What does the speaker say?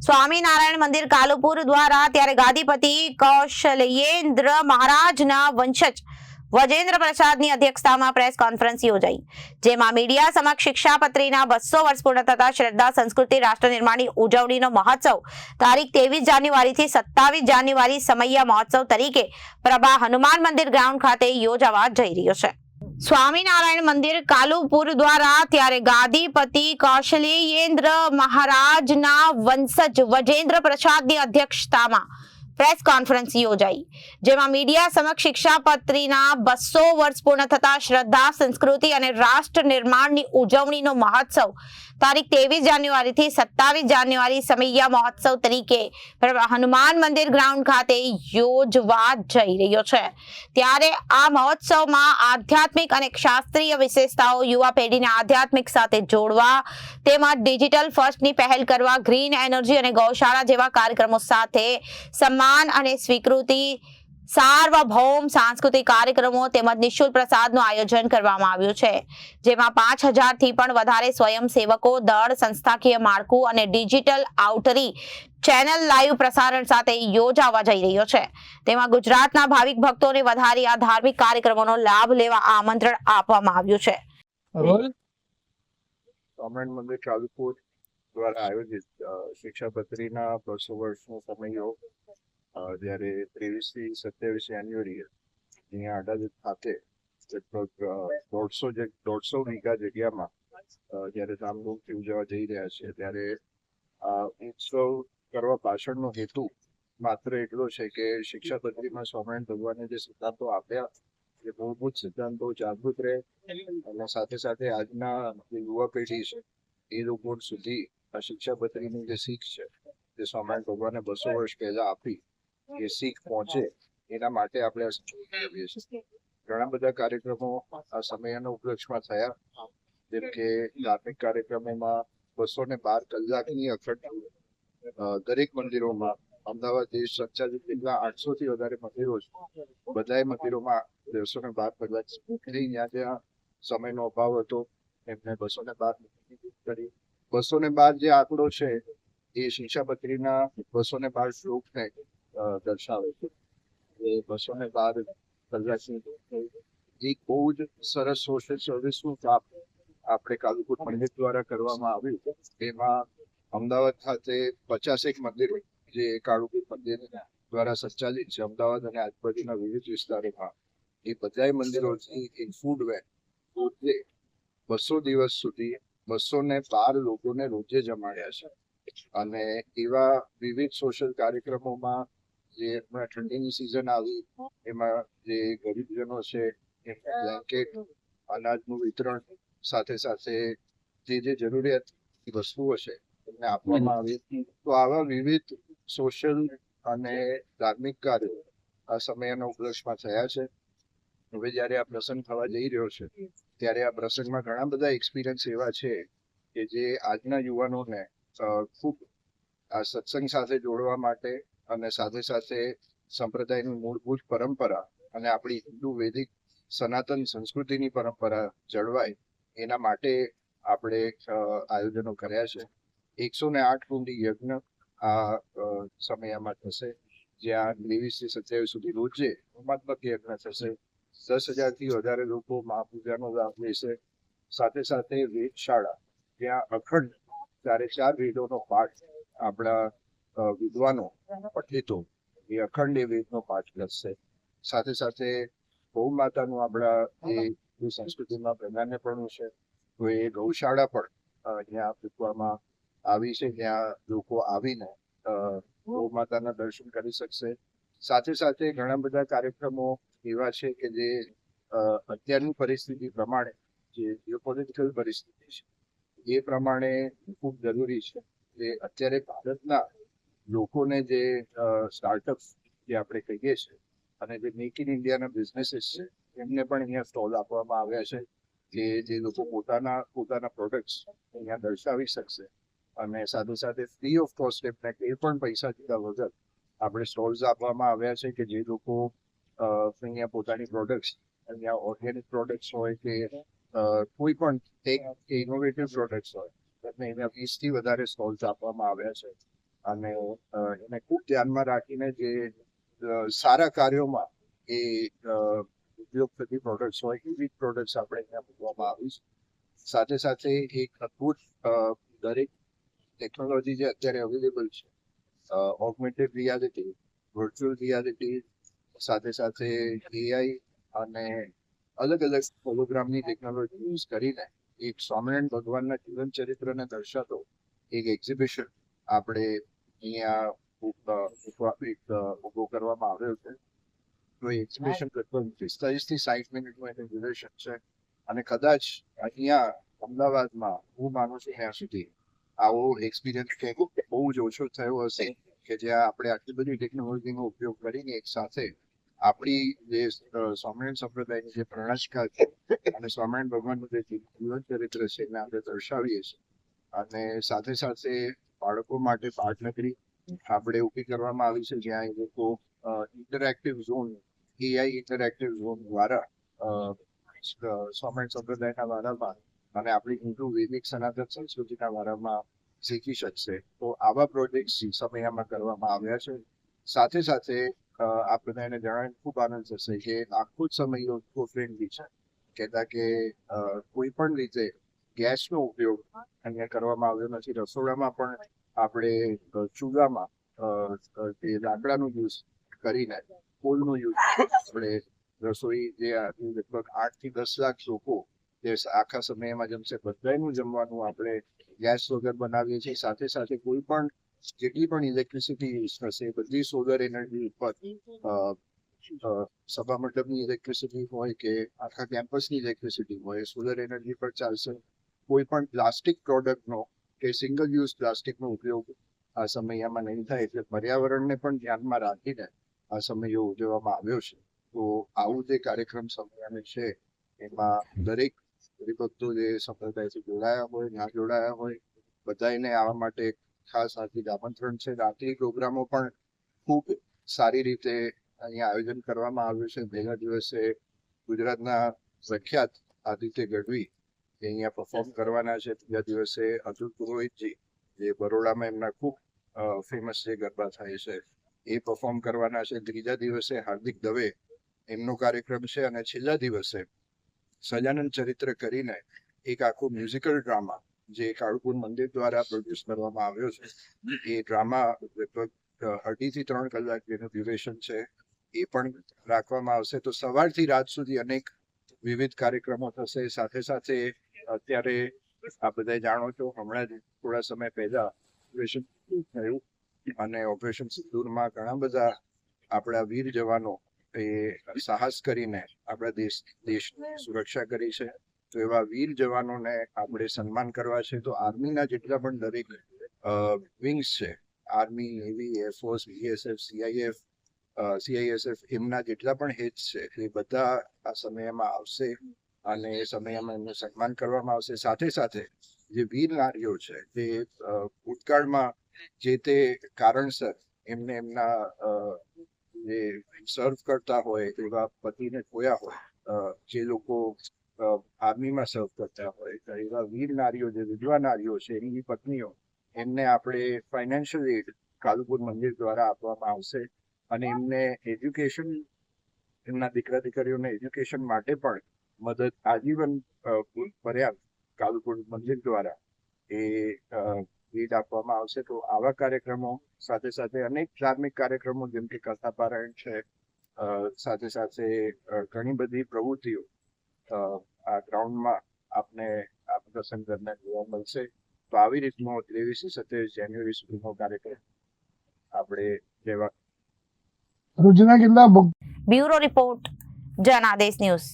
સ્વામિનારાયણ મંદિર કાલુપુર દ્વારા ત્યારે ગાદીપતિ કૌશલ્યેન્દ્ર મહારાજના વંશજ વજેન્દ્ર પ્રસાદની અધ્યક્ષતામાં પ્રેસ કોન્ફરન્સ યોજાઈ, જેમાં મીડિયા સમક્ષ શિક્ષાપત્રીના બસો વર્ષ પૂર્ણ થતા શ્રદ્ધા, સંસ્કૃતિ રાષ્ટ્ર નિર્માણની ઉજવણીનો મહોત્સવ તારીખ ત્રેવીસ જાન્યુઆરીથી સત્તાવીસ જાન્યુઆરી સમૈયા મહોત્સવ તરીકે પ્રભા હનુમાન મંદિર ગ્રાઉન્ડ ખાતે યોજાવા જઈ રહ્યો છે. સ્વામિનારાયણ મંદિર કાલુપુર દ્વારા ત્યારે ગાદીપતિ કૌશલ્યેન્દ્ર મહારાજના વંશજ વજેન્દ્ર પ્રસાદની અધ્યક્ષતામાં પ્રેસ કોન્ફરન્સ યોજાઈ, જેમાં મીડિયા સમક્ષ શિક્ષાપત્રીના બસો વર્ષ પૂર્ણ થતા શ્રદ્ધા, સંસ્કૃતિ અને રાષ્ટ્ર નિર્માણની ઉજવણીનો મહોત્સવ તારીખ ત્રેવીસ જાન્યુઆરીથી સત્તાવીસ જાન્યુઆરી સમૈયા મહોત્સવ તરીકે હનુમાન મંદિર ગ્રાઉન્ડ ખાતે યોજવા જઈ રહ્યો છે. ત્યારે આ મહોત્સવમાં આધ્યાત્મિક અને શાસ્ત્રીય વિશેષતાઓ યુવા પેઢીને આધ્યાત્મિક સાથે જોડવા તેમજ ડિજિટલ ફર્સ્ટની પહેલ કરવા, ગ્રીન એનર્જી અને ગૌશાળા જેવા કાર્યક્રમો સાથે સન્માન અને સ્વીકૃતિ સાર્વભૌમ સાંસ્કૃતિક કાર્યક્રમો તેમજ નિઃશુલ્ક પ્રસાદનું આયોજન કરવામાં આવ્યું છે. જેમાં પાંચ હજારથી પણ વધારે સ્વયંસેવકો દળ સંસ્થાકીય માળખું અને ડિજિટલ આઉટરી ચેનલ લાઈવ પ્રસારણ સાથે યોજાવા જઈ રહ્યો છે. તેમાં ગુજરાતના ભાવિક ભક્તોને વધારે આ ધાર્મિક કાર્યક્રમોનો લાભ લેવા આમંત્રણ આપવામાં આવ્યું છે. મંદિર દ્વારા આયોજિત શિક્ષા પત્રીના બસો વર્ષનો સમયો અ, જ્યારે ત્રેવીસથી સત્યાવીસ જાન્યુઆરીએ અહીંયા આડાદત ખાતે લગભગ દોઢસો દોઢસો વીઘા જગ્યામાં જ્યારે ધામધૂમથી ઉજવવા જઈ રહ્યા છે, ત્યારે આ ઉત્સવ કરવા પાછળનો હેતુ માત્ર એટલો છે કે શિક્ષા પદ્ધતિમાં સ્વામિનારાયણ ભગવાને જે સિદ્ધાંતો આપ્યા, એ મૂળભૂત સિદ્ધાંતો જાગૃત રહે અને સાથે સાથે આજના જે યુવા પેઢી છે, એ લોકો સુધી આ શિક્ષા પદ્ધતિની જે શીખ છે, તે સ્વામિનારાયણ ભગવાને બસો વર્ષ પહેલા આપી એ શીખ પહોંચે એના માટે આપણે કરીએ છીએ. ઘણા બધા કાર્યક્રમો આ સમયના ઉપલક્ષમાં થયા. જેમ કે ધાર્મિક કાર્યક્રમોમાં બસો ને બાર કલાકની અખંડ દરેક મંદિરોમાં અમદાવાદ દેશ સંચાલિત જેટલા આઠસો થી વધારે મંદિરો છે. બધા મંદિરોમાં દસો ને બાર કલાક ત્યાં જ્યાં સમયનો અભાવ હતો. એમને બસો ને બાર કરી. બસો ને બાર જે આંકડો છે એ શીશાબત્રીના બસો ને બાર શ્લોકને દર્શાવે છે. એ બસો ને બાર કલાકની એક બહુ જ સરસ સોશિયલ સર્વિસનું કામ આપણે કાલુપુર પંડિત દ્વારા કરવામાં આવ્યું એમાં અમદાવાદ ખાતે પચાસેક મંદિરો જે કાળુપુર મંદિર દ્વારા સંચાલિત છે. અમદાવાદ અને આજુબાજુના વિવિધ વિસ્તારોમાં એ બધાય મંદિરોથી એક ફૂડ વેન પોતે બસો દિવસ સુધી બસો ને બાર લોકોને રોજે જમાડ્યા છે. અને એવા વિવિધ સોશિયલ કાર્યક્રમોમાં જે હમણાં ઠંડીની સિઝન આવી, એમાં જે ગરીબજનો છે એમને બ્લેન્કેટ અનાજનું વિતરણ સાથે સાથે જે જે જરૂરિયાત વસ્તુઓ છે, એમને આપવામાં આવી. તો આવા વિવિધ સોશિયલ અને ધાર્મિક કાર્યો આ સમયના ઉપલક્ષમાં થયા છે. હવે જ્યારે આ પ્રસંગ થવા જઈ રહ્યો છે, ત્યારે આ પ્રસંગમાં ઘણા બધા એક્સપિરિયન્સ એવા છે કે જે આજના યુવાનોને ખૂબ આ સત્સંગ સાથે જોડવા માટે અને સાથે સાથે સંપ્રદાયની મૂળભૂત પરંપરા અને આપણી હિન્દુ વૈદિક સનાતન સંસ્કૃતિની પરંપરા જળવાય એના માટે આપણે આયોજનો કર્યા છે. એકસો ને આઠ કુંડી યજ્ઞ આ સમયમાં થશે. જ્યાં ત્રેવીસથી સત્યાવીસ સુધી રોજે હોમાત્મક યજ્ઞ થશે. દસ હજારથી વધારે લોકો મહાપૂજાનો લાભ લેશે. સાથે સાથે વેદશાળા, જ્યાં અખંડ ચારે ચાર વેદોનો પાઠ આપણા વિદ્વાનો પઠિતો. એ અખંડ વેદનો પાઠ કરશે સાથે સાથે ગૌ માતાનું આપણા જે સંસ્કૃતિમાં પ્રાધાન્યપણું છે તો એ ગૌશાળા પણ અહીંયા મૂકવામાં આવી છે ત્યાં લોકો આવીને ગૌ માતાના દર્શન કરી શકશે. સાથે સાથે ઘણા બધા કાર્યક્રમો એવા છે કે જે અત્યારની પરિસ્થિતિ પ્રમાણે, જે જીઓપોલિટિકલ પરિસ્થિતિ છે, એ પ્રમાણે ખૂબ જરૂરી છે. કે અત્યારે ભારતના લોકોને જે સ્ટાર્ટઅપ જે આપણે કહીએ છીએ અને જે મેક ઇન ઇન્ડિયાના બિઝનેસીસ છે, એમને પણ અહીંયા સ્ટોલ આપવામાં આવ્યા છે કે જે લોકો પોતાના પોતાના પ્રોડક્ટ્સ અહીંયા દર્શાવી શકશે. અને સાથે સાથે ફ્રી ઓફ કોસ્ટ એમને એ પણ પૈસા દીધા વગર આપણે સ્ટોલ્સ આપવામાં આવ્યા છે કે જે લોકો અહીંયા પોતાની પ્રોડક્ટ્સ અહીંયા ઓર્ગેનિક પ્રોડક્ટ્સ હોય કે કોઈ પણ ટેક કે ઇનોવેટિવ પ્રોડક્ટ્સ હોય, એમને એના વીસથી વધારે સ્ટોલ્સ આપવામાં આવ્યા છે. અને એને ખૂબ ધ્યાનમાં રાખીને જે સારા કાર્યોમાં એ ઉપયોગ થતી પ્રોડક્ટ્સ હોય, એવી પ્રોડક્ટ્સ આપણે અહીંયા મૂકવામાં આવી છે. સાથે સાથે એક અદ્ભુત દરેક ટેકનોલોજી જે અત્યારે અવેલેબલ છે ઓગમેન્ટેડ રિયાલિટી વર્ચ્યુઅલ રિયાલિટી સાથે સાથે એઆઈ અને અલગ અલગ હોલોગ્રામની ટેકનોલોજી યુઝ કરીને એક સ્વામિનારાયણ ભગવાનના જીવન ચરિત્રને દર્શાવતો એક એક્ઝિબિશન આપણે અહીંયા એક, ઊભો કરવામાં આવ્યો છે. તો એક્ઝિબિશન લગભગ પિસ્તાલીસથી સાઠ મિનિટનું એનું ડ્યુરેશન છે. અને કદાચ અહીંયા અમદાવાદમાં હું માનું છું ત્યાં સુધી આવો એક્સપિરિયન્સ કે બહુ જ ઓછો થયો હશે કે જ્યાં આપણે આટલી બધી ટેકનોલોજીનો ઉપયોગ કરીને એક સાથે આપણી જે સ્વામિનારાયણ સંપ્રદાયની જે પ્રણાશિકા છે અને સ્વામિનારાયણ ભગવાનનું જે જીવન ચરિત્ર છે એને આપણે દર્શાવીએ છીએ. અને સાથે સાથે બાળકો માટે પાઠનગરી આપણે ઊભી કરવામાં આવી છે, જ્યાં એ લોકો interactive zone AI interactive zone દ્વારા સ્વામિનારાયણ સંપ્રદાયના વારામાં અને આપણી હિન્દુ વૈદિક સનાતન સંસ્કૃતિના વારામાં શીખી શકશે. તો આવા પ્રોજેક્ટ સમયમાં કરવામાં આવ્યા છે. સાથે સાથે આ બધાને જણાવીને ખૂબ આનંદ થશે કે આખો જ સમય ફ્રેન્ડલી છે. કહેતા કે કોઈ પણ રીતે ગેસનો ઉપયોગ અહીંયા કરવામાં આવ્યો નથી. રસોડામાં પણ આપણે ચૂલામાં જે લાકડાનું યુઝ કરીને કોલનો યુઝ આપણે રસોઈ જે લગભગ આઠથી દસ લાખ લોકો જે આખા સમયમાં જમશે બધાનું જમવાનું આપણે ગેસ વગર બનાવીએ છીએ. સાથે સાથે કોઈ પણ, જેટલી પણ ઇલેક્ટ્રિસિટી યુઝ થશે, બધી સોલર એનર્જી ઉપર સભા મંડપની ઇલેક્ટ્રિસિટી હોય કે આખા કેમ્પસની ઇલેક્ટ્રિસિટી હોય, સોલર એનર્જી પર ચાલશે કોઈ પણ પ્લાસ્ટિક પ્રોડક્ટનો કે સિંગલ યુઝ પ્લાસ્ટિકનો ઉપયોગ આ સમયમાં નહીં થાય એટલે પર્યાવરણને પણ ધ્યાનમાં રાખીને આ સમયો ઉજવવામાં આવ્યો છે. તો આવું જે કાર્યક્રમ સમયને છે, એમાં દરેક હરિભક્તો જે સંપ્રદાયથી જોડાયા હોય ના જોડાયા હોય બધાને આવવા માટે ખાસ હાર્દિક આમંત્રણ છે. રાત્રિ પ્રોગ્રામો પણ ખૂબ સારી રીતે અહીંયા આયોજન કરવામાં આવ્યું છે. પહેલા દિવસે ગુજરાતના પ્રખ્યાત આદિત્ય ગઢવી અહીંયા પરફોર્મ કરવાના છે. ત્રીજા દિવસે અતુલ પુરોહિતજી જે બરોડામાં એમના ખૂબ ફેમસ જે ગરબા થાય છે એ પરફોર્મ કરવાના છે. ત્રીજા દિવસે હાર્દિક દવે એમનો કાર્યક્રમ છે અને છેલ્લા દિવસે સજાનંદ ચરિત્ર કરીને એક આખો મ્યુઝિકલ ડ્રામા જે કાળુપુર મંદિર દ્વારા પ્રોડ્યુસ કરવામાં આવ્યો છે. એ ડ્રામા લગભગ અઢીથી ત્રણ કલાક જેનું ડ્યુરેશન છે. એ પણ રાખવામાં આવશે. તો સવારથી રાત સુધી અનેક વિવિધ કાર્યક્રમો થશે. સાથે સાથે અત્યારે આ બધા જાણો છો, હમણાં જ થોડા સમય પહેલા ઓપરેશન થયું અને ઓપરેશન સિંદૂરમાં ઘણા બધા આપણા વીર જવાનો એ સાહસ કરીને આપણા દેશ, દેશની સુરક્ષા કરી છે. તો એવા વીર જવાનોને આપણે સન્માન કરવા છે. તો આર્મીના જેટલા પણ દરેક વિંગ્સ છે, army, navy air force BSF CIF CISF એમના જેટલા પણ હેડ્સ છે, એ બધા આ સમયમાં આવશે. અને એ સમયમાં એમનું સન્માન કરવામાં આવશે. સાથે સાથે જે વીર નારીઓ છે તે ભૂતકાળમાં જે તે કારણસર એમને એમના જે સર્વ કરતા હોય એવા પતિને ખોયા હોય જે લોકો આર્મીમાં સર્વ કરતા હોય એવા વીર નારીઓ, જે વિધવા નારીઓ છે એની પત્નીઓ, એમને આપણે ફાઇનાન્શિયલ એડ કાલુપુર મંદિર દ્વારા આપવામાં આવશે. અને એમને એજ્યુકેશન એમના દીકરા દીકરીઓને એજ્યુકેશન માટે પણ મદદ આજીવન પર્યાપ્ત કાલુપુર મંદિર દ્વારા એ ભેટ આપવામાં આવશે. તો આવા કાર્યક્રમો સાથે સાથે અનેક ધાર્મિક કાર્યક્રમો જેમ કે કથા પારાયણ છે સાથે સાથે ઘણી બધી પ્રવૃત્તિઓ આ ગ્રાઉન્ડમાં આપને આ પ્રસંગ દરમિયાન જોવા મળશે. તો આવી રીતનો ત્રેવીસથી સત્યાવીસ જાન્યુઆરી સુધીનો કાર્યક્રમ આપણે જેવા રોજના કેટલા બ્યુરો રિપોર્ટ જનાદેશ ન્યૂઝ.